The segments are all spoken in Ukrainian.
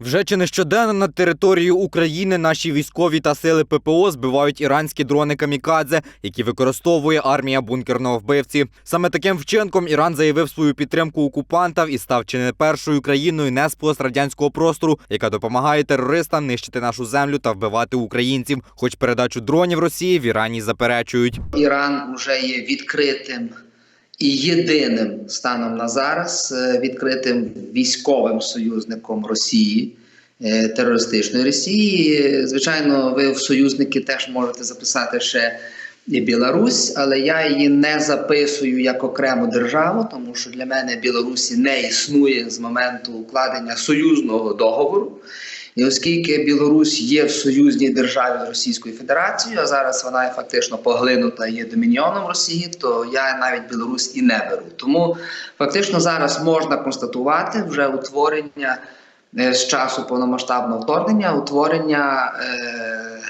Вже чи не щоденно над територією України наші військові та сили ППО збивають іранські дрони камікадзе, які використовує армія бункерного вбивці. Саме таким вчинком Іран заявив свою підтримку окупантам і став чи не першою країною не з пострадянського простору, яка допомагає терористам нищити нашу землю та вбивати українців. Хоч передачу дронів Росії в Ірані заперечують. Іран вже є відкритим і єдиним станом на зараз е, відкритим військовим союзником Росії, е, терористичної Росії. Звичайно, ви в союзники теж можете записати ще і Білорусь, але я її не записую як окрему державу, тому що для мене Білорусі не існує з моменту укладення союзного договору. І оскільки Білорусь є в союзній державі з Російською Федерацією, а зараз вона є фактично поглинута і є домініоном Росії, то я навіть Білорусь і не беру. Тому фактично зараз можна констатувати вже утворення е, з часу повномасштабного вторгнення, утворення. Е-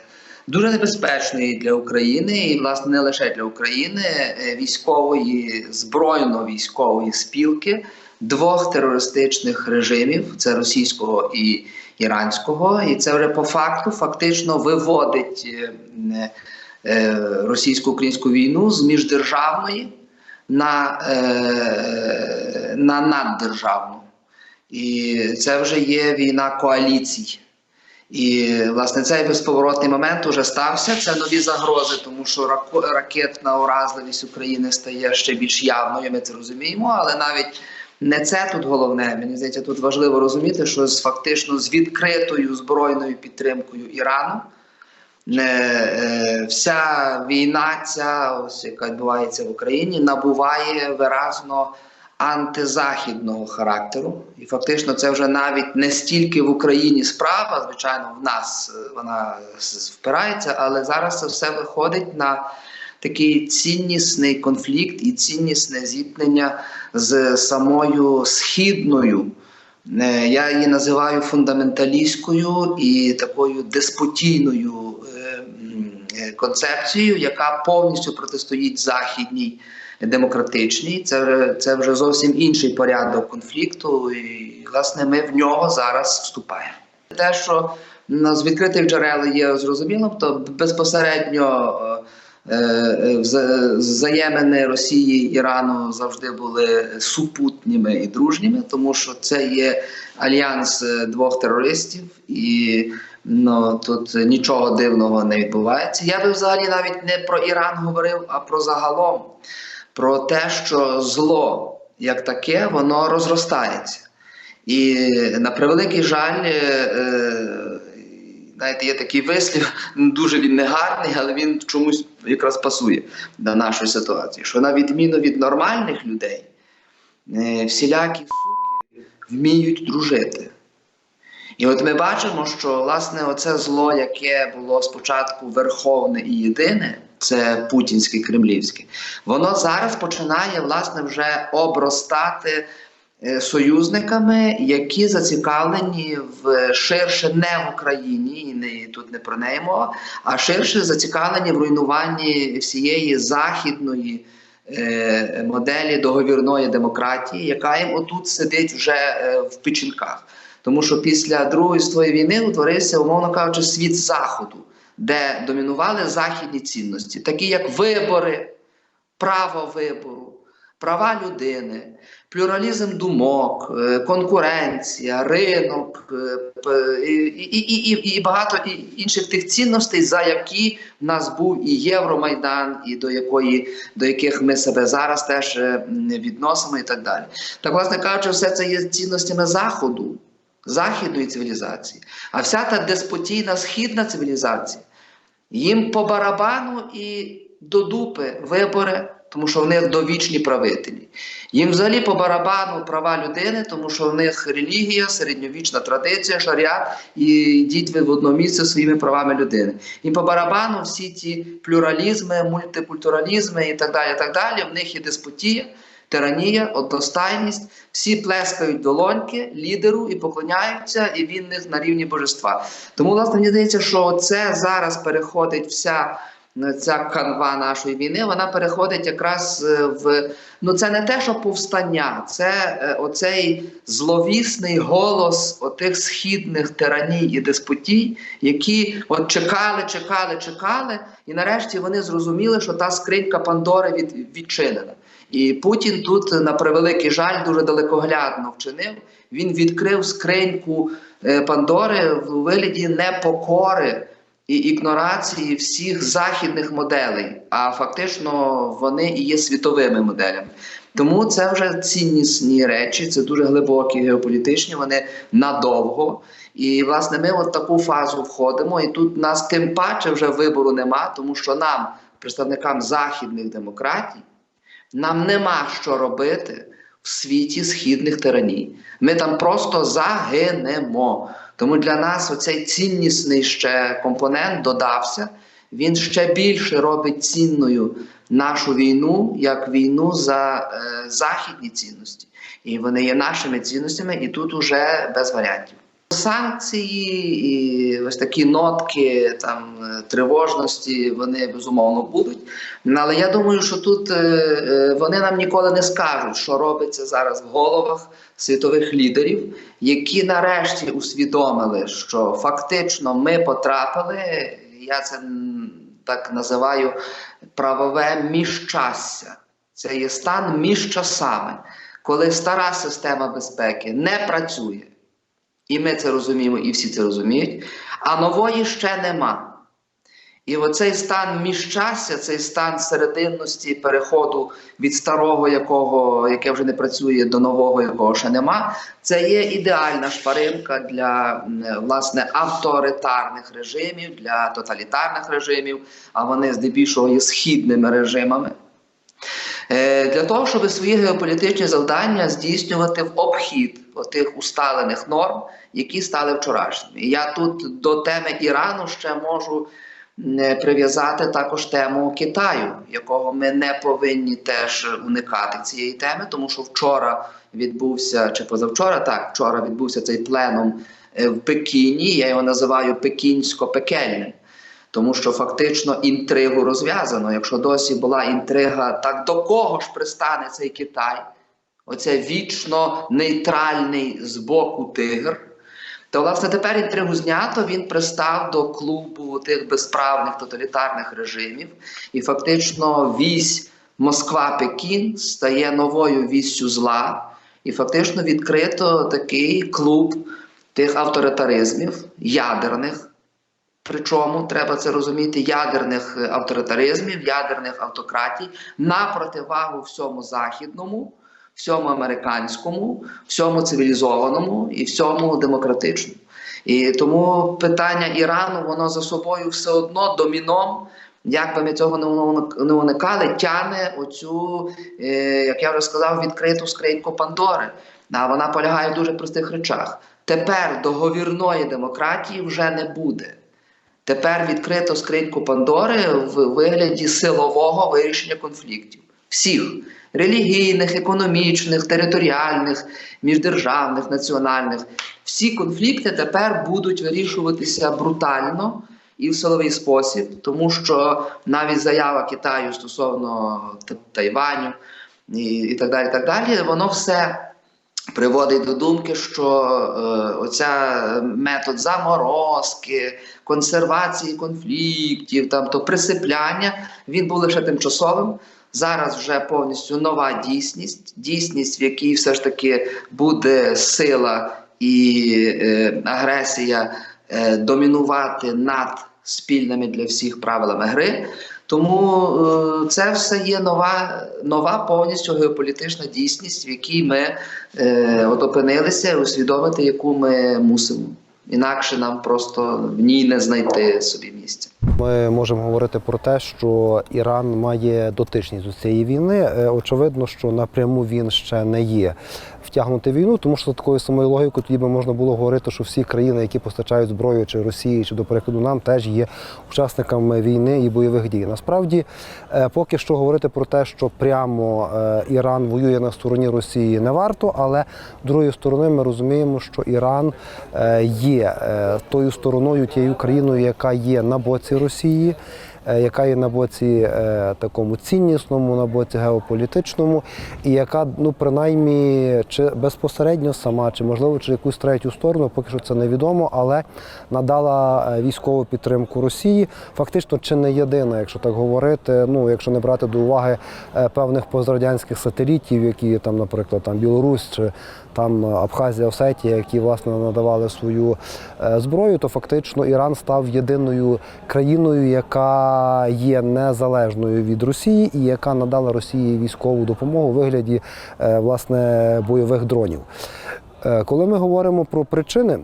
Дуже небезпечної для України, і власне не лише для України е, військової збройно-військової спілки двох терористичних режимів: це російського і іранського, і це вже по факту фактично виводить е, е, російсько-українську війну з міждержавної на, е, на наддержавну. І це вже є війна коаліцій. І власне цей безповоротний момент уже стався. Це нові загрози, тому що ракетна уразливість України стає ще більш явною. Ми це розуміємо, але навіть не це тут головне. Мені здається, тут важливо розуміти, що з фактично з відкритою збройною підтримкою Ірану е, е, вся війна, ця ось яка відбувається в Україні, набуває виразно антизахідного характеру. І фактично це вже навіть не стільки в Україні справа, звичайно, в нас е, вона впирається, але зараз це все виходить на такий ціннісний конфлікт і ціннісне зіткнення з самою східною. е, Я її називаю фундаменталістською і такою деспотійною е, е, концепцією, яка повністю протистоїть західній демократичній. Це, це вже зовсім інший порядок конфлікту, і власне ми в нього зараз вступаємо. Те, що з відкритих джерел є зрозумілим, то безпосередньо взаємини Росії Ірану завжди були супутніми і дружніми, тому що це є альянс е, двох терористів, і ну, тут нічого дивного не відбувається. Я би взагалі навіть не про Іран говорив, а про загалом, про те, що зло як таке, воно розростається. І на превеликий жаль, е, е, знаєте, є такий вислів, дуже він не гарний, але він чомусь якраз пасує до нашої ситуації. Що на відміну від нормальних людей, е, всілякі суки вміють дружити. І от ми бачимо, що власне оце зло, яке було спочатку верховне і єдине, це путінське кремлівське, воно зараз починає власне вже обростати союзниками, які зацікавлені в ширше не в Україні, і не тут не про неї мова, а ширше зацікавлені в руйнуванні всієї західної. е, Моделі договірної демократії, яка їм отут сидить вже е, в печінках. Тому що після Другої світової війни утворився, умовно кажучи, світ заходу, де домінували західні цінності, такі як вибори, право вибору, права людини, плюралізм думок, е, конкуренція, ринок е, і, і, і, і, багато інших тих цінностей, за які в нас був і Євромайдан, і до якої до яких ми себе зараз теж е, відносимо, і так далі. Так, власне кажучи, все це є цінностями заходу західної цивілізації, а вся та деспотійна східна цивілізація їм по барабану і до дупи вибори, тому що в них довічні правителі. Їм взагалі по барабану права людини, тому що в них релігія, середньовічна традиція, шаріат, і йдіть ви в одно місце своїми правами людини. І по барабану всі ті плюралізми, мультикультуралізми і так далі. Так далі. В них є деспотія тиранія, одностайність, всі плескають долоньки лідеру і поклоняються, і він них на рівні божества. Тому, власне, мені здається, що це зараз переходить вся ця канва нашої війни, вона переходить якраз е, в ну це не те, що повстання, це е, оцей зловісний голос отих східних тираній і деспотій, які от чекали, чекали, чекали, і нарешті вони зрозуміли, що та скринька Пандори від, відчинена. І Путін тут, на превеликий жаль, дуже далекоглядно вчинив. Він відкрив скриньку е, Пандори в вигляді непокори і ігнорації всіх західних моделей, а фактично вони і є світовими моделями. Тому це вже ціннісні речі, це дуже глибокі геополітичні, вони надовго. І власне ми от таку фазу входимо, і тут нас тим паче вже вибору нема, тому що нам, представникам західних демократій, нам нема що робити в світі східних тираній. Ми там просто загинемо. Тому для нас оцей ціннісний ще компонент додався. Він ще більше робить цінною нашу війну як війну за е, західні цінності. І вони є нашими цінностями, і тут уже без варіантів. Санкції і ось такі нотки там е, тривожності вони безумовно будуть. Але я думаю, що тут е, е, вони нам ніколи не скажуть, що робиться зараз в головах світових лідерів, які нарешті усвідомили, що фактично ми потрапили. Я це так називаю правове міжчастя. Це є стан між часами, коли стара система безпеки не працює. І ми це розуміємо, і всі це розуміють, а нової ще нема. І оцей стан міжчастя, цей стан серединності переходу від старого, якого, яке вже не працює, до нового, якого ще нема, це є ідеальна шпаринка для власне авторитарних режимів, для тоталітарних режимів, а вони здебільшого є східними режимами. Е, Для того, щоб свої геополітичні завдання здійснювати в обхід тих усталених норм, які стали вчорашніми. Я тут до теми Ірану ще можу м, прив'язати також тему Китаю, якого ми не повинні теж уникати цієї теми, тому що вчора відбувся чи позавчора, так вчора відбувся цей пленум е, в Пекіні. Я його називаю пекінсько-пекельним. Тому що фактично інтригу розв'язано. Якщо досі була інтрига, так до кого ж пристане цей Китай? Оце вічно нейтральний з боку тигр. То, власне, тепер інтригу знято, він пристав до клубу тих безправних тоталітарних режимів, і фактично вісь Москва-Пекін стає новою віссю зла, і фактично відкрито такий клуб тих авторитаризмів, ядерних. Причому треба це розуміти ядерних е, авторитаризмів, ядерних автократій на противагу всьому західному, всьому американському, всьому цивілізованому і всьому демократичному. І тому питання Ірану воно за собою все одно доміном, як би ми цього не уникали, тягне оцю, е, як я вже сказав, відкриту скриньку Пандори. А вона полягає в дуже простих речах. Тепер договірної демократії вже не буде. Тепер відкрито скриньку Пандори в вигляді силового вирішення конфліктів. Всіх релігійних, економічних, територіальних, міждержавних, національних. Всі конфлікти тепер будуть вирішуватися брутально і в силовий спосіб, тому що навіть заява Китаю стосовно Тайваню і, так далі, так далі, воно все приводить до думки, що е, оця метод заморозки, консервації конфліктів, там присипляння, він був лише тимчасовим. Зараз вже повністю нова дійсність, дійсність, в якій все ж таки буде сила і е, агресія е, домінувати над спільними для всіх правилами гри. Тому е, це все є нова, нова повністю геополітична дійсність, в якій ми е, от опинилися, усвідомити, яку ми мусимо. Інакше нам просто в ній не знайти собі місця. Ми можемо говорити про те, що Іран має дотичність до цієї війни. Е, Очевидно, що напряму він ще не є втягнутий в війну, тому що за такою самою логікою тоді би можна було говорити, що всі країни, які постачають зброю чи Росії, чи до прикладу нам, теж є учасниками війни і бойових дій. Насправді, е, поки що говорити про те, що прямо е, Іран воює на стороні Росії, не варто, але з другої сторони ми розуміємо, що Іран е, є тою стороною, тією країною, яка є на боці Росії. Е, яка є на боці е, такому ціннісному, на боці геополітичному, і яка, ну принаймні, чи безпосередньо сама, чи можливо чи якусь третю сторону, поки що це невідомо, але надала е, військову підтримку Росії. Фактично, чи не єдина, якщо так говорити. Ну, якщо не брати до уваги певних пострадянських сателітів, які там, наприклад, там Білорусь чи там Абхазія, Осетія, які власне надавали свою зброю, то фактично Іран став єдиною країною, яка є незалежною від Росії і яка надала Росії військову допомогу у вигляді е, власне бойових дронів. Е, Коли ми говоримо про причини.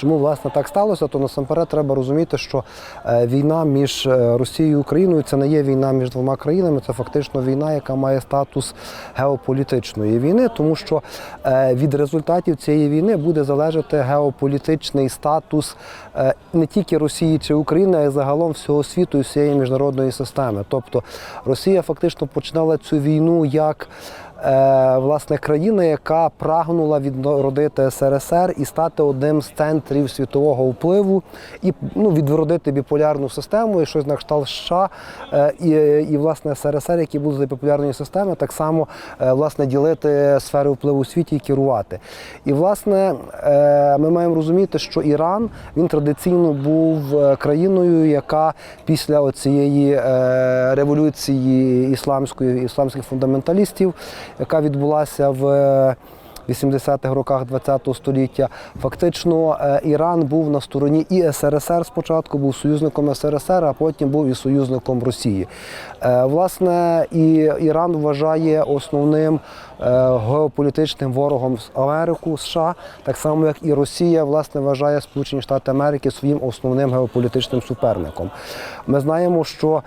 Чому власне так сталося, то насамперед треба розуміти, що е, війна між е, Росією і Україною це не є війна між двома країнами, це фактично війна, яка має статус геополітичної війни, тому що е, від результатів цієї війни буде залежати геополітичний статус не тільки Росії чи України, а й загалом всього світу і всієї міжнародної системи. Тобто Росія фактично починала цю війну як власне країна, яка прагнула відродити СРСР і стати одним з центрів світового впливу, і ну, відродити біполярну систему, і щось на кшталт США, е, і, і власне СРСР, які були біполярної системи, так само е, власне ділити сфери впливу у світі і керувати. І власне е, ми маємо розуміти, що Іран він традиційно був е, країною, яка після цієї революції ісламської ісламських фундаменталістів, яка відбулася в е, 80-х роках ХХ століття. Фактично е, Іран був на стороні і СРСР спочатку, був союзником СРСР, а потім був і союзником Росії. Е, Власне, і Іран вважає основним е, геополітичним ворогом Америку, США, так само як і Росія, власне, вважає Сполучені Штати Америки своїм основним геополітичним суперником. Ми знаємо, що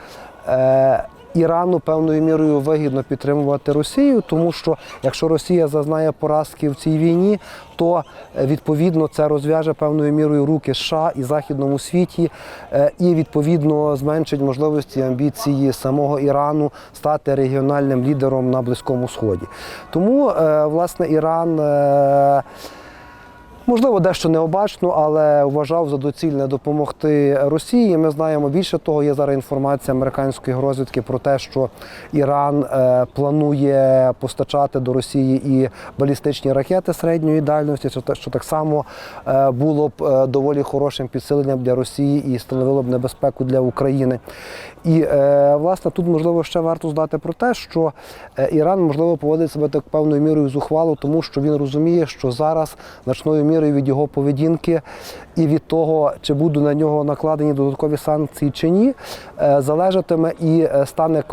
е, Ірану певною мірою вигідно підтримувати Росію, тому що якщо Росія зазнає поразки в цій війні, то е, відповідно це розв'яже певною мірою руки США і західному світі, е, і відповідно зменшить можливості амбіції самого Ірану стати регіональним лідером на Близькому Сході. Тому е, власне Іран. Можливо, дещо необачно, але вважав за доцільне допомогти Росії. Ми знаємо більше того. Є зараз інформація американської розвідки про те, що Іран е, планує постачати до Росії і балістичні ракети середньої дальності, що що так само е, було б е, доволі хорошим підсиленням для Росії і становило б небезпеку для України. І е, власне тут можливо ще варто здати про те, що е, Іран можливо поводить себе так певною мірою зухвало, тому що він розуміє, що зараз значною мірою від його поведінки і від того, чи будуть на нього накладені додаткові санкції чи ні, е, залежатиме і стане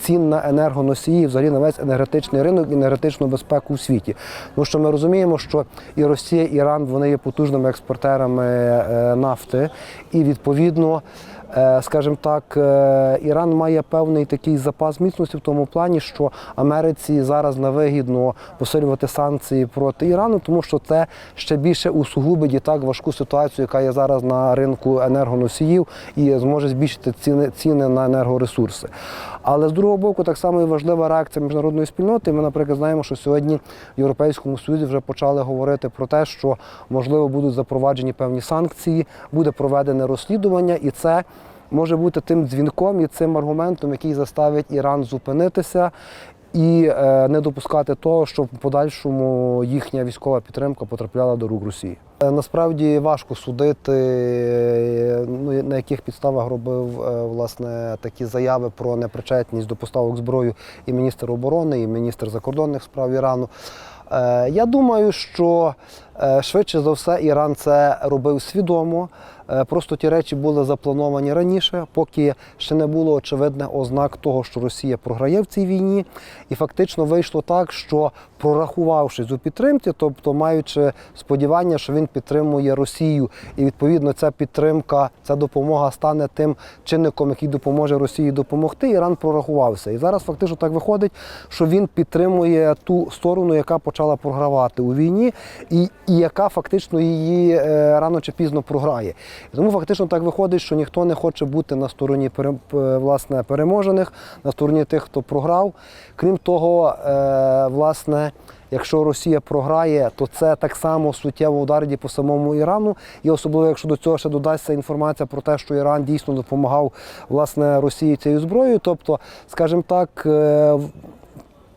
цін на енергоносії, взагалі на весь енергетичний ринок і енергетичну безпеку у світі. Тому що ми розуміємо, що і Росія, і Іран вони є потужними експортерами нафти, і відповідно. Е, Скажімо так, е, Іран має певний такий запас міцності в тому плані, що Америці зараз невигідно посилювати санкції проти Ірану, тому що це ще більше усугубить і так важку ситуацію, яка є зараз на ринку енергоносіїв, і зможе збільшити ціни, ціни на енергоресурси. Але з другого боку, так само і важлива реакція міжнародної спільноти. Ми, наприклад, знаємо, що сьогодні в Європейському Союзі вже почали говорити про те, що можливо будуть запроваджені певні санкції, буде проведене розслідування, і це може бути тим дзвінком і цим аргументом, який заставить Іран зупинитися. І е, не допускати того, щоб в подальшому їхня військова підтримка потрапляла до рук Росії. Е, Насправді важко судити, е, ну, на яких підставах робив власне такі заяви про непричетність до поставок зброї і міністр оборони, і міністр закордонних справ Ірану. Я думаю, що швидше за все Іран це робив свідомо. Е, Просто ті речі були заплановані раніше, поки ще не було очевидних ознак того, що Росія програє в цій війні. І фактично вийшло так, що прорахувавшись у підтримці, тобто маючи сподівання, що він підтримує Росію, і відповідно ця підтримка, ця допомога стане тим чинником, який допоможе Росії допомогти. Іран прорахувався. І зараз фактично так виходить, що він підтримує ту сторону, яка почала програвати у війні. І і яка фактично її е, рано чи пізно програє. Тому фактично так виходить, що ніхто не хоче бути на стороні власне, переможених, на стороні тих, хто програв. Крім того, е, власне. Якщо Росія програє, то це так само суттєво ударить по самому Ірану. І особливо, якщо до цього ще додасться інформація про те, що Іран дійсно допомагав власне Росії цією зброєю. Тобто, скажімо так, е,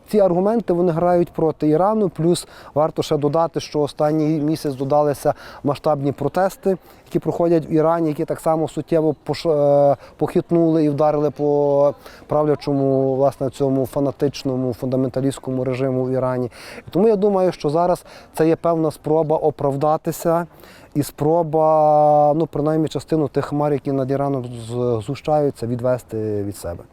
ці аргументи вони грають проти Ірану. Плюс варто ще додати, що останній місяць додалися масштабні протести, які проходять в Ірані, які так само суттєво е, похитнули і вдарили по правлячому, власне, цьому фанатичному фундаменталістському режиму в Ірані. І тому я думаю, що зараз це є певна спроба оправдатися. І спроба, ну принаймні, частину тих хмар, які над Іраном згущаються, відвести від себе.